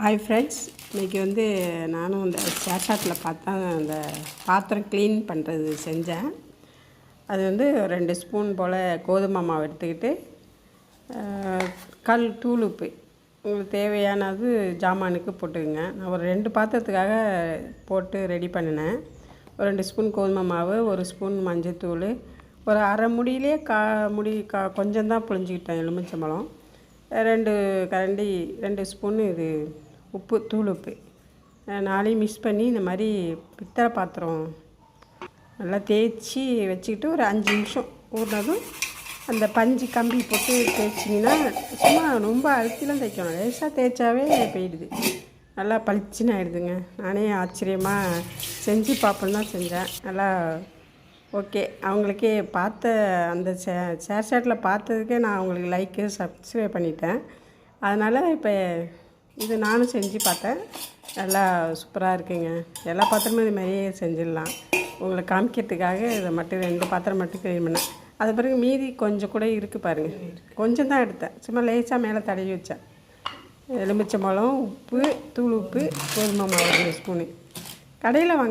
Hi friends இன்றைக்கி வந்து நானும் அந்த ஷேர்ஷாட்டில் பார்த்தா அந்த பாத்திரம் க்ளீன் பண்ணுறது செஞ்சேன். அது வந்து ரெண்டு ஸ்பூன் போல் கோதுமை மாவு எடுத்துக்கிட்டு கல் தூள் உப்பு உங்களுக்கு தேவையானது ஜாமானுக்கு போட்டுக்கோங்க. நான் ஒரு ரெண்டு பாத்திரத்துக்காக போட்டு ரெடி பண்ணினேன். ஒரு ரெண்டு ஸ்பூன் கோதுமை மாவு ஒரு ஸ்பூன் மஞ்சள் தூள் ஒரு அரை முடியிலே கா முடி கா கொஞ்சம் தான் புழிஞ்சிக்கிட்டேன் எலுமிச்சம்பழம். ரெண்டு கரண்டி ரெண்டு ஸ்பூன் இது உப்பு தூள் உப்பு. நாளையும் மிக்ஸ் பண்ணி இந்த மாதிரி பித்தளை பாத்திரம் நல்லா தேய்ச்சி வச்சுக்கிட்டு ஒரு அஞ்சு நிமிஷம் ஊறினதும் அந்த பஞ்சு கம்பி போட்டு தேய்ச்சிங்கன்னா சும்மா ரொம்ப அழுத்திலாம் தேய்க்கணும் லேசாக தேய்ச்சாவே போயிடுது. நல்லா பளிச்சுன்னு ஆயிடுதுங்க. நானே ஆச்சரியமாக செஞ்சு பார்ப்போன்னு தான் செஞ்சேன். நல்லா ஓகே. அவங்களுக்கே பார்த்த அந்த சே ஷேர் ஷாட்டில் பார்த்ததுக்கே நான் அவங்களுக்கு லைக்கு சப்ஸ்கிரைப் பண்ணிட்டேன். அதனால் இப்போ இது நானும் செஞ்சு பார்த்தேன். நல்லா சூப்பராக இருக்குங்க. எல்லா பாத்திரமும் இது மாதிரியே செஞ்சிடலாம். உங்களை காமிக்கிறதுக்காக இதை மட்டும் ரெண்டு பாத்திரம் மட்டும் க்ளீன் பண்ணேன். அது பிறகு மீதி கொஞ்சம் கூட இருக்குது பாருங்கள் கொஞ்சம் தான் எடுத்தேன். சும்மா லேசாக மேலே தடவி வச்சேன். எலுமிச்சம்பழம் உப்பு தூள் உப்பு கோதுமை மாவு ஸ்பூனு. கடையில் வாங்க